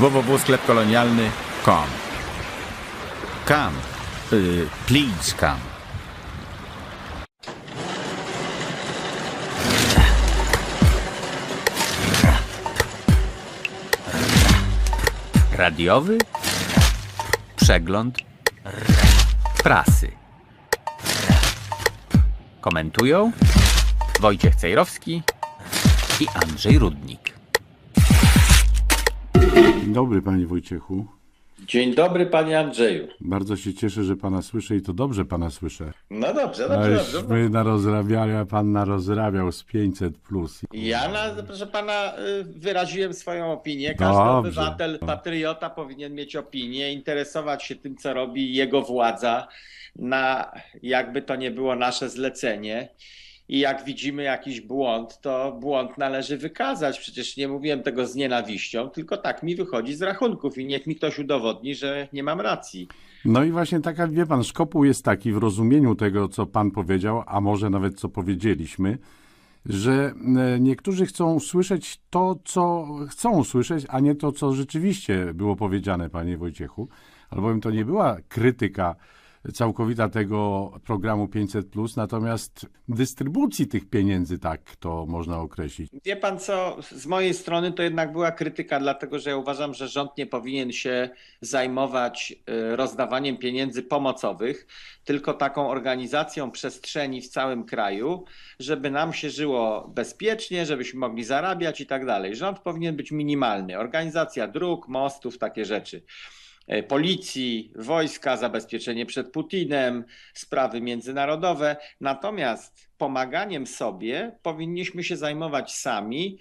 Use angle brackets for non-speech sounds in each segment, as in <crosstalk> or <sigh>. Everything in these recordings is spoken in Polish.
www.sklepkolonialny.com Come, y, please come. Radiowy przegląd prasy. Komentują Wojciech Cejrowski i Andrzej Rudnik. Dzień dobry, panie Wojciechu. Dzień dobry, panie Andrzeju. Bardzo się cieszę, że pana słyszę i to dobrze pana słyszę. No dobrze, dobrze, dobrze. Aleśmy narozrabiali, a pan narozrabiał z 500 plus. Ja, na, proszę pana, y, wyraziłem swoją opinię. Każdy Dobrze. obywatel, patriota powinien mieć opinię, interesować się tym, co robi jego władza, na jakby to nie było nasze zlecenie. I jak widzimy jakiś błąd, to błąd należy wykazać. Przecież nie mówiłem tego z nienawiścią, tylko tak mi wychodzi z rachunków i niech mi ktoś udowodni, że nie mam racji. No i właśnie taka, wie pan, szkopuł jest taki w rozumieniu tego, co pan powiedział, a może nawet co powiedzieliśmy, że e, niektórzy chcą słyszeć to, co chcą usłyszeć, a nie to, co rzeczywiście było powiedziane, panie Wojciechu. Albowiem to nie była krytyka całkowita tego programu 500, natomiast dystrybucji tych pieniędzy, tak to można określić. Wie pan co, z mojej strony to jednak była krytyka, dlatego że ja uważam, że rząd nie powinien się zajmować y, rozdawaniem pieniędzy pomocowych, tylko taką organizacją przestrzeni w całym kraju, żeby nam się żyło bezpiecznie, żebyśmy mogli zarabiać i tak dalej. Rząd powinien być minimalny. Organizacja dróg, mostów, takie rzeczy policji, wojska, zabezpieczenie przed Putinem, sprawy międzynarodowe. Natomiast pomaganiem sobie powinniśmy się zajmować sami.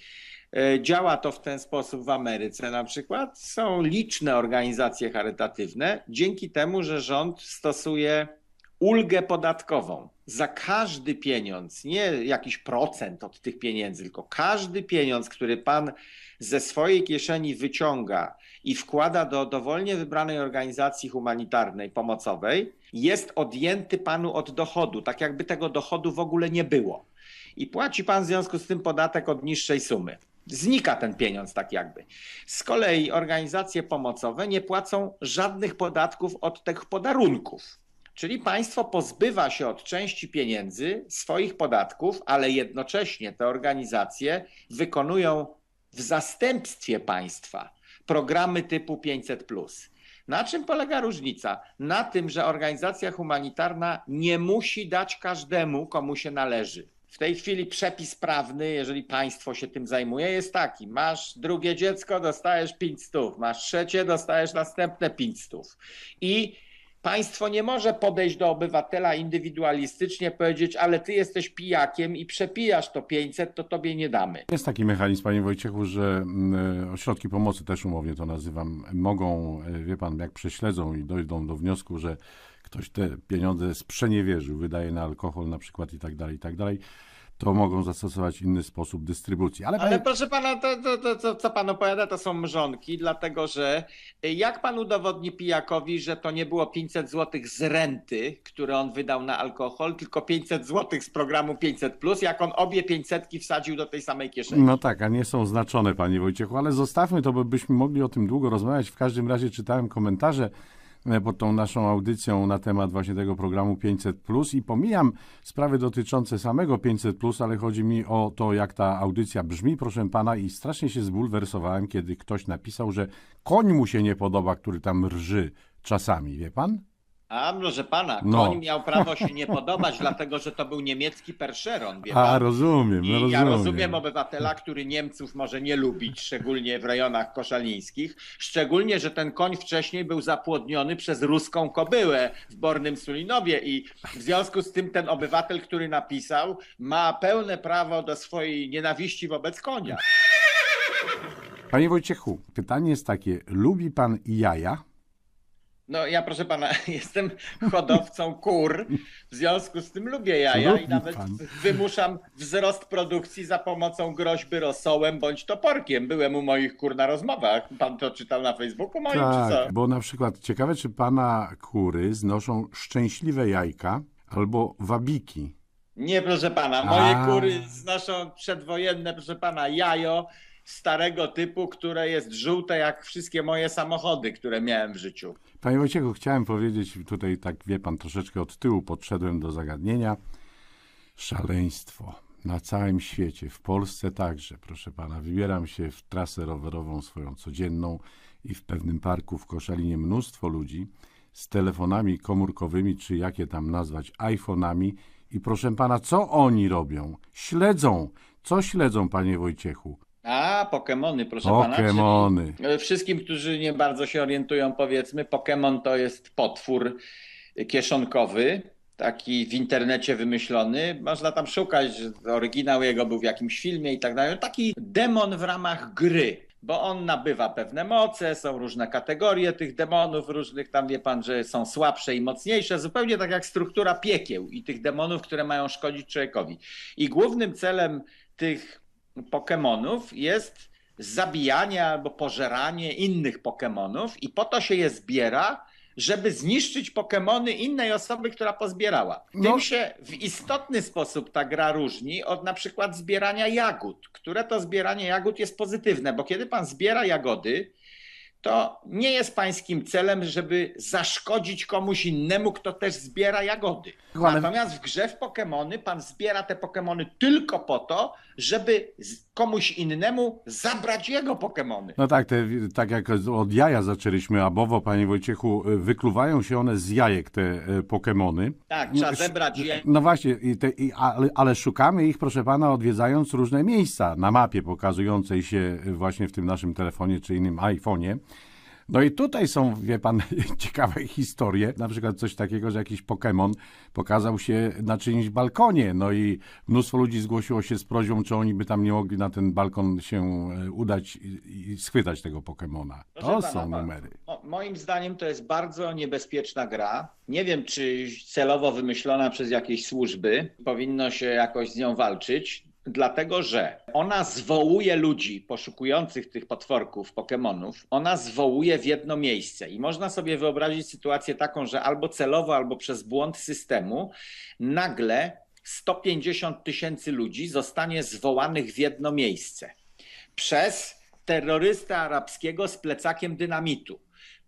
E, Działa to w ten sposób w Ameryce na przykład. Są liczne organizacje charytatywne, dzięki temu, że rząd stosuje ulgę podatkową. Za każdy pieniądz, nie jakiś procent od tych pieniędzy, tylko każdy pieniądz, który pan ze swojej kieszeni wyciąga i wkłada do dowolnie wybranej organizacji humanitarnej, pomocowej, jest odjęty panu od dochodu, tak jakby tego dochodu w ogóle nie było. I płaci pan w związku z tym podatek od niższej sumy. Znika ten pieniądz tak jakby. Z kolei organizacje pomocowe nie płacą żadnych podatków od tych podarunków. Czyli państwo pozbywa się od części pieniędzy swoich podatków, ale jednocześnie te organizacje wykonują w zastępstwie państwa programy typu 500. Na czym polega różnica? Na tym, że organizacja humanitarna nie musi dać każdemu, komu się należy. W tej chwili przepis prawny, jeżeli państwo się tym zajmuje, jest taki: masz drugie dziecko, dostajesz 500, masz trzecie, dostajesz następne 500. I Państwo nie może podejść do obywatela indywidualistycznie, powiedzieć, ale ty jesteś pijakiem i przepijasz to 500, to tobie nie damy. Jest taki mechanizm, panie Wojciechu, że mm, ośrodki pomocy, też umownie to nazywam, mogą, e, wie pan, jak prześledzą i dojdą do wniosku, że ktoś te pieniądze sprzeniewierzył, wydaje na alkohol na przykład i tak dalej, i tak dalej, to mogą zastosować inny sposób dystrybucji. Ale, Ale panie, proszę pana, to, to, to, to co pan opowiada, to są mrzonki, dlatego że y, jak pan udowodni pijakowi, że to nie było 500 zł z renty, które on wydał na alkohol, tylko 500 zł z programu 500, jak on obie 500 wsadził do tej samej kieszeni? No tak, a nie są znaczone, panie Wojciechu, ale zostawmy to, bo byśmy mogli o tym długo rozmawiać. W każdym razie czytałem komentarze pod tą naszą audycją na temat właśnie tego programu 500 i pomijam sprawy dotyczące samego 500 ale chodzi mi o to, jak ta audycja brzmi, proszę pana, i strasznie się zbulwersowałem, kiedy ktoś napisał, że koń mu się nie podoba, który tam rży czasami, wie pan? A proszę pana, No. koń miał prawo się nie podobać, <laughs> dlatego że to był niemiecki perszeron, wie A, pan? rozumiem, no I rozumiem. ja rozumiem obywatela, który Niemców może nie lubić, szczególnie w rejonach koszalińskich. Szczególnie, że ten koń wcześniej był zapłodniony przez ruską kobyłę w Bornym Sulinowie i w związku z tym ten obywatel, który napisał, ma pełne prawo do swojej nienawiści wobec konia. Panie Wojciechu, pytanie jest takie, lubi pan jaja? No ja proszę pana, <laughs> jestem hodowcą kur, w związku z tym lubię jaja i nawet wymuszam wzrost produkcji za pomocą groźby rosołem bądź toporkiem. Byłem u moich kur na rozmowach. Pan to czytał na Facebooku moim, czy co? Tak, bo na przykład ciekawe, czy pana kury znoszą szczęśliwe jajka albo wabiki. Nie, proszę pana, moje A. kury znoszą przedwojenne, proszę pana, jajo starego typu, które jest żółte jak wszystkie moje samochody, które miałem w życiu. Panie Wojciechu, chciałem powiedzieć, tutaj tak wie pan, troszeczkę od tyłu podszedłem do zagadnienia. Szaleństwo na całym świecie, w Polsce także, proszę pana. Wybieram się w trasę rowerową swoją codzienną i w pewnym parku w Koszalinie mnóstwo ludzi z telefonami komórkowymi, czy jakie tam nazwać, iPhone'ami. I proszę pana, co oni robią? Śledzą. Co śledzą, panie Wojciechu? A, Pokemony, proszę pana. Pokemony. czyli, e, Wszystkim, którzy nie bardzo się orientują, powiedzmy, Pokémon to jest potwór kieszonkowy, taki w internecie wymyślony. Można tam szukać, oryginał jego był w jakimś filmie i tak dalej. Taki demon w ramach gry. Bo on nabywa pewne moce, są różne kategorie tych demonów, różnych tam wie pan, że są słabsze i mocniejsze, zupełnie tak jak struktura piekieł i tych demonów, które mają szkodzić człowiekowi. I głównym celem tych Pokemonów jest zabijanie albo pożeranie innych Pokemonów i po to się je zbiera, żeby zniszczyć Pokemony innej osoby, która pozbierała. Tym No. się w istotny sposób ta gra różni od na przykład zbierania jagód, które to zbieranie jagód jest pozytywne, bo kiedy pan zbiera jagody, to nie jest pańskim celem, żeby zaszkodzić komuś innemu, kto też zbiera jagody. Natomiast w grze w Pokemony pan zbiera te Pokemony tylko po to, żeby komuś innemu zabrać jego Pokemony. No tak, te, tak jak od jaja zaczęliśmy, a bowo, panie Wojciechu, wykluwają się one z jajek, te e, Pokemony. Tak, trzeba zebrać je. No właśnie, i te, i, ale, ale szukamy ich, proszę pana, odwiedzając różne miejsca na mapie pokazującej się właśnie w tym naszym telefonie czy innym iPhone'ie. No i tutaj są, wie pan, <laughs> ciekawe historie. Na przykład coś takiego, że jakiś Pokémon pokazał się na czyimś balkonie. No i mnóstwo ludzi zgłosiło się z prośbą, czy oni by tam nie mogli na ten balkon się e, udać i, i schwytać tego Pokémona. To Proszę są pana, numery. mo- Moim zdaniem to jest bardzo niebezpieczna gra. Nie wiem, czy celowo wymyślona przez jakieś służby. Powinno się jakoś z nią walczyć. Dlatego, że ona zwołuje ludzi poszukujących tych potworków, Pokemonów, ona zwołuje w jedno miejsce. I można sobie wyobrazić sytuację taką, że albo celowo, albo przez błąd systemu nagle 150 tysięcy ludzi zostanie zwołanych w jedno miejsce przez terrorystę arabskiego z plecakiem dynamitu,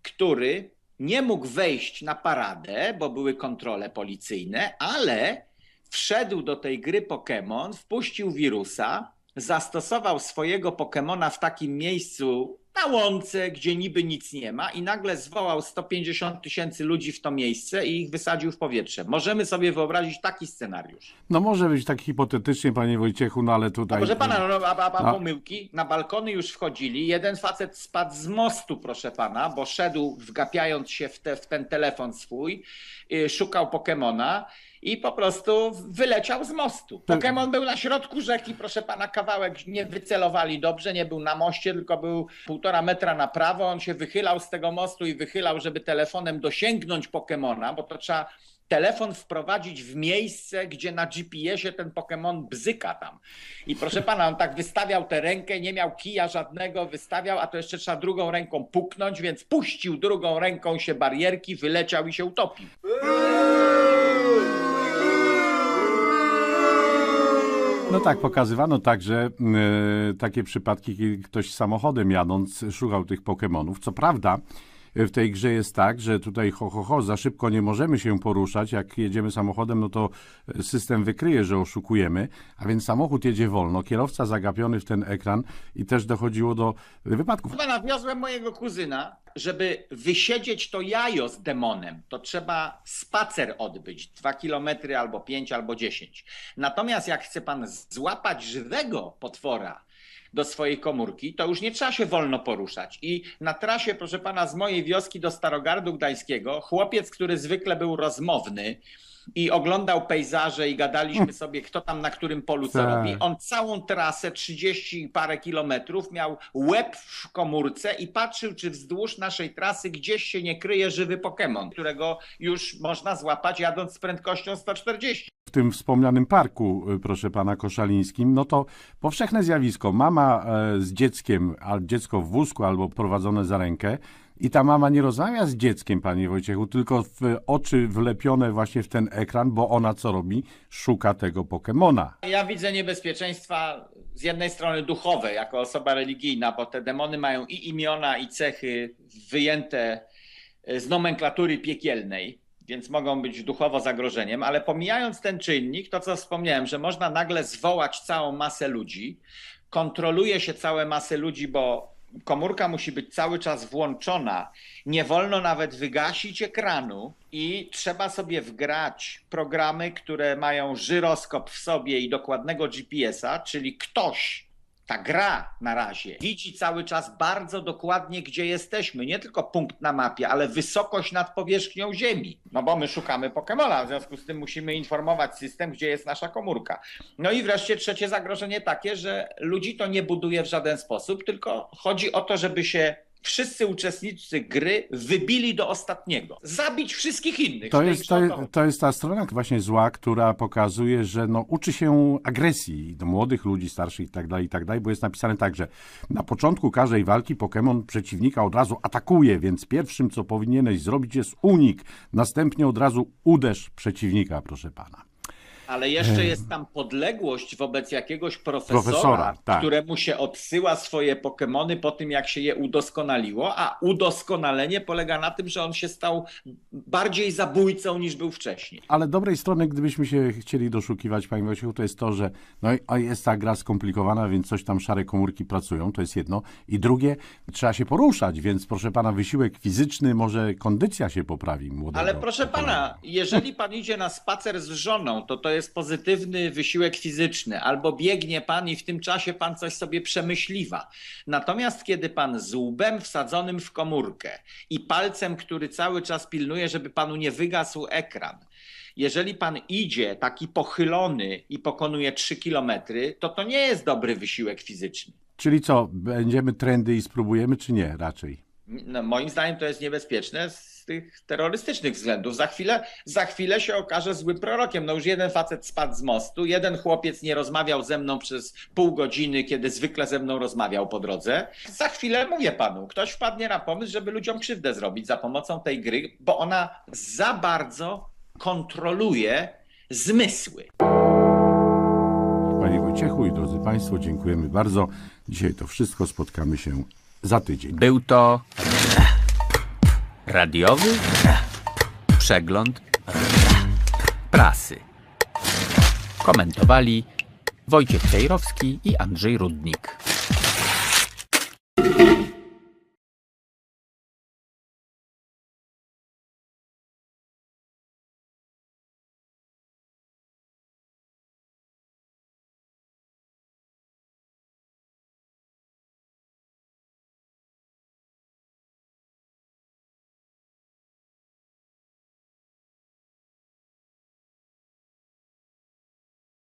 który nie mógł wejść na paradę, bo były kontrole policyjne, ale wszedł do tej gry Pokémon, wpuścił wirusa, zastosował swojego Pokemona w takim miejscu na łące, gdzie niby nic nie ma i nagle zwołał 150 tysięcy ludzi w to miejsce i ich wysadził w powietrze. Możemy sobie wyobrazić taki scenariusz. No może być tak hipotetycznie, panie Wojciechu, no ale A tutaj... proszę pana, no, a, a, a No. pomyłki, na balkony już wchodzili. Jeden facet spadł z mostu, proszę pana, bo szedł wgapiając się w, te, w ten telefon swój, y, szukał Pokemona i po prostu wyleciał z mostu. Pokemon był na środku rzeki, proszę pana, kawałek nie wycelowali dobrze, nie był na moście, tylko był półtora metra na prawo. On się wychylał z tego mostu i wychylał, żeby telefonem dosięgnąć Pokemona, bo to trzeba telefon wprowadzić w miejsce, gdzie na GPS-ie ten Pokémon bzyka tam. I proszę pana, on tak wystawiał tę rękę, nie miał kija żadnego, wystawiał, a to jeszcze trzeba drugą ręką puknąć, więc puścił drugą ręką się barierki, wyleciał i się utopił. No tak, pokazywano także e, takie przypadki, kiedy ktoś samochodem jadąc szukał tych Pokemonów. Co prawda, w tej grze jest tak, że tutaj ho, ho, ho, za szybko nie możemy się poruszać. Jak jedziemy samochodem, no to e, system wykryje, że oszukujemy, a więc samochód jedzie wolno, kierowca zagapiony w ten ekran i też dochodziło do wypadków. Chyba nawiozłem mojego kuzyna, żeby wysiedzieć to jajo z demonem, to trzeba spacer odbyć, dwa kilometry albo pięć albo dziesięć. Natomiast jak chce pan złapać żywego potwora do swojej komórki, to już nie trzeba się wolno poruszać. I na trasie, proszę pana, z mojej wioski do Starogardu Gdańskiego, chłopiec, który zwykle był rozmowny, i oglądał pejzaże i gadaliśmy sobie, kto tam na którym polu co Tak. robi. On całą trasę, 30 i parę kilometrów, miał łeb w komórce i patrzył, czy wzdłuż naszej trasy gdzieś się nie kryje żywy Pokémon, którego już można złapać jadąc z prędkością 140. w tym wspomnianym parku, y, proszę pana Koszalińskim, no to powszechne zjawisko. Mama e, z dzieckiem, dziecko w wózku albo prowadzone za rękę i ta mama nie rozmawia z dzieckiem, panie Wojciechu, tylko w oczy wlepione właśnie w ten ekran, bo ona co robi? Szuka tego Pokemona. Ja widzę niebezpieczeństwa z jednej strony duchowe, jako osoba religijna, bo te demony mają i imiona, i cechy wyjęte z nomenklatury piekielnej, więc mogą być duchowo zagrożeniem, ale pomijając ten czynnik, to co wspomniałem, że można nagle zwołać całą masę ludzi, kontroluje się całe masę ludzi, bo komórka musi być cały czas włączona. Nie wolno nawet wygasić ekranu i trzeba sobie wgrać programy, które mają żyroskop w sobie i dokładnego GPS-a, czyli ktoś, ta gra na razie widzi cały czas bardzo dokładnie, gdzie jesteśmy. Nie tylko punkt na mapie, ale wysokość nad powierzchnią Ziemi. No bo my szukamy Pokemona, w związku z tym musimy informować system, gdzie jest nasza komórka. No i wreszcie trzecie zagrożenie takie, że ludzi to nie buduje w żaden sposób, tylko chodzi o to, żeby się wszyscy uczestnicy gry wybili do ostatniego. Zabić wszystkich innych. To jest, to, to jest ta strona właśnie zła, która pokazuje, że no, uczy się agresji do młodych ludzi, starszych i tak dalej, i tak dalej, bo jest napisane tak, że na początku każdej walki Pokémon przeciwnika od razu atakuje, więc pierwszym, co powinieneś zrobić jest unik, następnie od razu uderz przeciwnika, proszę pana. Ale jeszcze jest tam podległość wobec jakiegoś profesora, Profesora, tak. któremu się odsyła swoje Pokemony po tym, jak się je udoskonaliło, a udoskonalenie polega na tym, że on się stał bardziej zabójcą niż był wcześniej. Ale dobrej strony, gdybyśmy się chcieli doszukiwać, panie Wojciechu, to jest to, że no, jest ta gra skomplikowana, więc coś tam szare komórki pracują, to jest jedno. I drugie, trzeba się poruszać, więc proszę pana, wysiłek fizyczny, może kondycja się poprawi młodego. Ale proszę pana, jeżeli pan idzie na spacer z żoną, to to jest pozytywny wysiłek fizyczny, albo biegnie pan i w tym czasie pan coś sobie przemyśliwa. Natomiast kiedy pan z łbem wsadzonym w komórkę i palcem, który cały czas pilnuje, żeby panu nie wygasł ekran, jeżeli pan idzie taki pochylony i pokonuje 3 kilometry, to to nie jest dobry wysiłek fizyczny. Czyli co, będziemy trendy i spróbujemy, czy nie raczej? No, moim zdaniem to jest niebezpieczne z tych terrorystycznych względów. Za chwilę, za chwilę się okaże złym prorokiem. No już jeden facet spadł z mostu, jeden chłopiec nie rozmawiał ze mną przez pół godziny, kiedy zwykle ze mną rozmawiał po drodze. Za chwilę, mówię panu, ktoś wpadnie na pomysł, żeby ludziom krzywdę zrobić za pomocą tej gry, bo ona za bardzo kontroluje zmysły. Panie Wojciechu i drodzy Państwo, dziękujemy bardzo. Dzisiaj to wszystko, spotkamy się za tydzień. Był to radiowy przegląd prasy. Komentowali Wojciech Cejrowski i Andrzej Rudnik.